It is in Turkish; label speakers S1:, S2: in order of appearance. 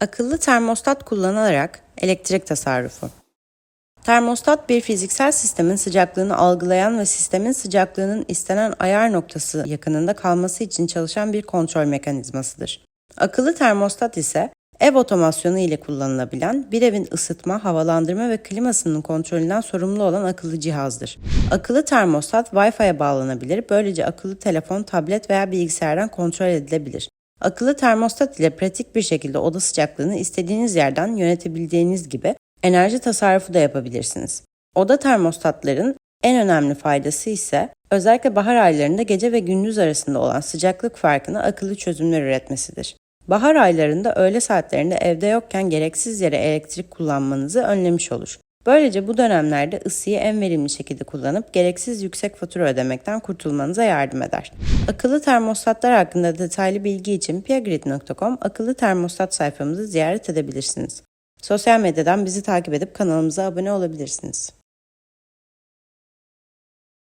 S1: Akıllı termostat kullanılarak elektrik tasarrufu. Termostat bir fiziksel sistemin sıcaklığını algılayan ve sistemin sıcaklığının istenen ayar noktası yakınında kalması için çalışan bir kontrol mekanizmasıdır. Akıllı termostat ise ev otomasyonu ile kullanılabilen bir evin ısıtma, havalandırma ve klimasının kontrolünden sorumlu olan akıllı cihazdır. Akıllı termostat Wi-Fi'ye bağlanabilir, böylece akıllı telefon, tablet veya bilgisayardan kontrol edilebilir. Akıllı termostat ile pratik bir şekilde oda sıcaklığını istediğiniz yerden yönetebildiğiniz gibi enerji tasarrufu da yapabilirsiniz. Oda termostatların en önemli faydası ise özellikle bahar aylarında gece ve gündüz arasında olan sıcaklık farkını akıllı çözümler üretmesidir. Bahar aylarında öğle saatlerinde evde yokken gereksiz yere elektrik kullanmanızı önlemiş olur. Böylece bu dönemlerde ısıyı en verimli şekilde kullanıp gereksiz yüksek fatura ödemekten kurtulmanıza yardım eder. Akıllı termostatlar hakkında detaylı bilgi için piagrid.com akıllı termostat sayfamızı ziyaret edebilirsiniz. Sosyal medyadan bizi takip edip kanalımıza abone olabilirsiniz.